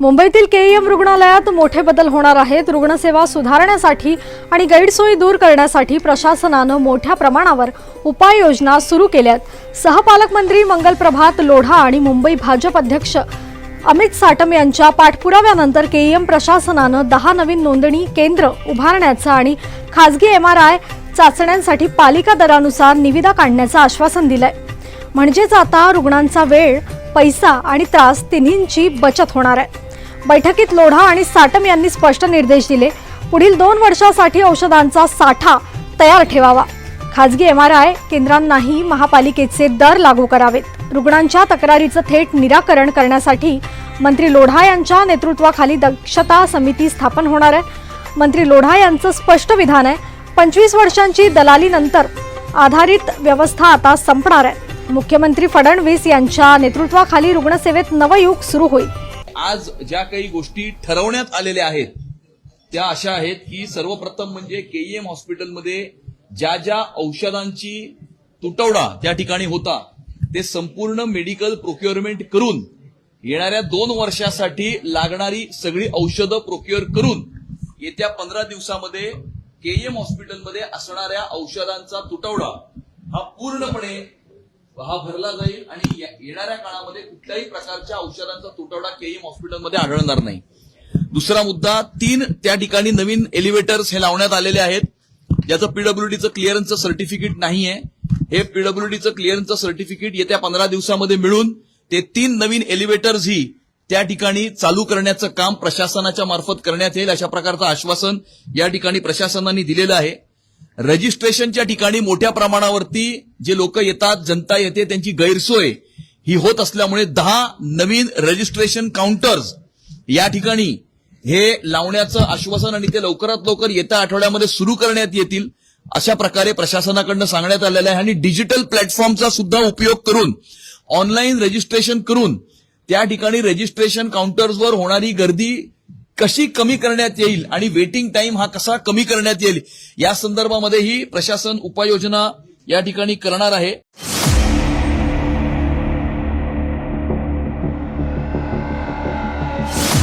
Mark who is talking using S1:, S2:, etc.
S1: मुंबईतील केईएम रुग्णालयात मोठे बदल होणार आहेत. रुग्णसेवा सुधारण्यासाठी आणि गैरसोयी दूर करण्यासाठी प्रशासनानं मोठ्या प्रमाणावर उपाययोजना सुरू केल्यात. सहपालकमंत्री मंगल प्रभात लोढा आणि मुंबई भाजप अध्यक्ष अमित साटम यांच्या पाठपुराव्यानंतर केईएम प्रशासनानं दहा नवीन नोंदणी केंद्र उभारण्याचं आणि खासगी एम आर आय चाचण्यांसाठी पालिका दरानुसार निविदा काढण्याचं आश्वासन दिलंय. म्हणजेच आता रुग्णांचा वेळ पैसा आणि त्रास तिन्हींची बचत होणार आहे. बैठकीत लोढा आणि साटम यांनी स्पष्ट निर्देश दिले. पुढील दोन वर्षासाठी औषधांचा साठा तयार ठेवावा. खाजगी एम आर आय केंद्रांनाही महापालिकेचे दर लागू करावेत. रुग्णांच्या तक्रारीचं थेट निराकरण करण्यासाठी मंत्री लोढा यांच्या नेतृत्वाखाली दक्षता समिती स्थापन होणार आहे. मंत्री लोढा यांचं स्पष्ट विधान आहे पंचवीस वर्षांची दलालीनंतर आधारित व्यवस्था आता संपणार आहे. मुख्यमंत्री फडणवीस यांच्या नेतृत्वाखाली रुग्णसेवेत नवयुग सुरू होईल.
S2: आज ज्या काही गोष्टी ठरवण्यात आलेल्या आहेत त्या अशा आहेत की सर्वप्रथम म्हणजे केईएम हॉस्पिटलमध्ये ज्या ज्या औषधांची तुटवडा त्या ठिकाणी होता ते संपूर्ण मेडिकल प्रोक्युअरमेंट करून येणाऱ्या दोन वर्षासाठी लागणारी सगळी औषधं प्रोक्युअर करून येत्या पंधरा दिवसामध्ये केईएम हॉस्पिटलमध्ये असणाऱ्या औषधांचा तुटवडा हा पूर्णपणे हा भरला जाईल आणि या- येणाऱ्या काळामध्ये कुठल्याही प्रकारच्या औषधांचा तुटवडा केईएम हॉस्पिटलमध्ये आढळणार नाही. दुसरा मुद्दा तीन त्या ठिकाणी नवीन एलिव्हेटर्स हे लावण्यात आलेले आहेत. ज्याचं पीडब्ल्यूडीचं क्लिअरन्सचं सर्टिफिकेट नाहीये. हे पीडब्ल्यूडीचं क्लिअरन्सचं सर्टिफिकेट येत्या पंधरा दिवसामध्ये मिळून ते तीन नवीन एलिव्हेटर्स ही त्या ठिकाणी चालू करण्याचं काम प्रशासनाच्या मार्फत करण्यात येईल अशा प्रकारचं आश्वासन या ठिकाणी प्रशासनाने दिलेलं आहे. रजिस्ट्रेशनच्या ठिकाणी मोठ्या प्रमाणावरती जे लोक येतात जनता येते त्यांची गैरसोय ही होत असल्यामुळे दहा नवीन रजिस्ट्रेशन काउंटर्स या ठिकाणी हे लावण्याचं आश्वासन आणि ते लवकरात लवकर येत्या आठवड्यामध्ये सुरू करण्यात येतील अशा प्रकारे प्रशासनाकडनं सांगण्यात आलेलं आहे. आणि डिजिटल प्लॅटफॉर्मचा सुद्धा उपयोग करून ऑनलाईन रजिस्ट्रेशन करून त्या ठिकाणी रजिस्ट्रेशन काउंटर्सवर होणारी गर्दी कशी कमी करण्यात येईल आणि वेटिंग टाइम हा कसा कमी करण्यात येईल या संदर्भामध्येही प्रशासन उपाययोजना या ठिकाणी करणार आहे.